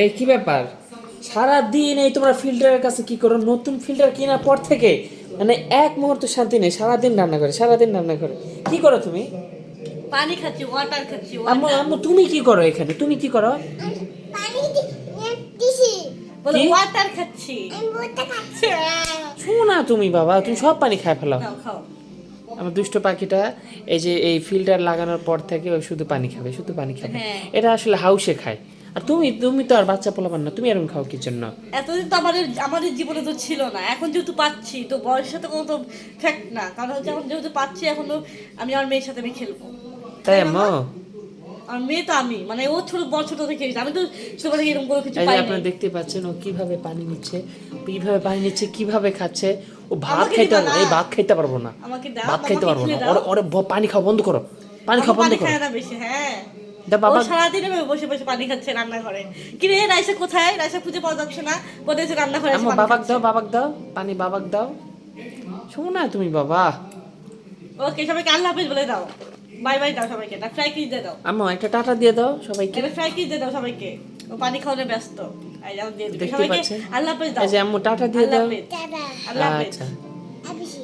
এই কি ব্যাপার? সারা দিন এই তোমরা ফিল্টারের কাছে কি করো? নতুন ফিল্টার কেনার পর থেকে মানে এক মুহূর্ত শান্তি নেই সারাদিন রান্না করে সারাদিন রান্না করে। কি করো তুমি? পানি খাচ্ছি ওয়াটার খাচ্ছি আম্মু আম্মু তুমি কি করো এখানে? তুমি কি করো? পানি দিছি বলো ওয়াটার খাচ্ছি। আমি বলতে খাচ্ছি। শোনো না তুমি বাবা তুমি সব পানি খায় ফেলো খাও খাও। আমার দুষ্ট পাখিটা এই যে এই ফিল্টার লাগানোর পর থেকে ও শুধু পানি খাবে শুধু পানি খাবে। হ্যাঁ। এটা আসলে হাউসে খায়। আর তুমি তুমি তো আর বাচ্চা পোলাপান না তুমি এরকম খাও কি জন্য? এতদিন তো আমাদের আমাদের জীবনে তো ছিল না। এখন যেহেতু পাচ্ছি তো বয়সের সাথে কোনো তো ফ্যাক্ট না। কারণ হচ্ছে এখন যেহেতু পাচ্ছি এখন আমি আমার মেয়ের সাথে আমি খেলব। তাই আম্মু আর মেয়ে তো আমি মানে ও ছোট বড় ছোট থেকে আমি তো ছোট থেকে এরকম কোনো কিছু পাই আপনারা দেখতে পাচ্ছেন ও কীভাবে পানি নিচ্ছে কীভাবে পানি নিচ্ছে কীভাবে খাচ্ছে ও ভাত খাইতে পারব এই ভাত খাইতে পারব না। ভাত খাইতে পারব না। ওরে ওরে পানি খাওয়া বন্ধ করো। পানি খাওয়া বন্ধ করো। হ্যাঁ। দা বাবা। সারাদিন এভাবে বসে বসে পানি খাচ্ছে রান্নাঘরে। কি রে রাইসা কোথায়? রাইসা খুঁজে পাওয়া যাচ্ছে না। কোথায় এসে রান্নাঘরে এসে বাবাক দাও বাবাক দাও। পানি বাবাক দাও। শোনো না তুমি বাবা। ওকে সবাইকে আল্লাহ হাফেজ বলে দাও। বাই বাই দাও সবাইকে না ফ্রাই কিস দিয়ে দাও। আম্মু একটা টাটা দিয়ে দাও সবাইকে। এটা ফ্রাই কিস দিয়ে দাও সবাইকে। ও পানি ব্যস্ত। এই যাও দিয়ে দিবে। সবাইকে আল্লাহ হাফেজ দাও। এই যে আম্মু টাটা দিয়ে দাও। হাফেজ। দাদা আল্লাহ হাফেজ আচ্ছা আবিসি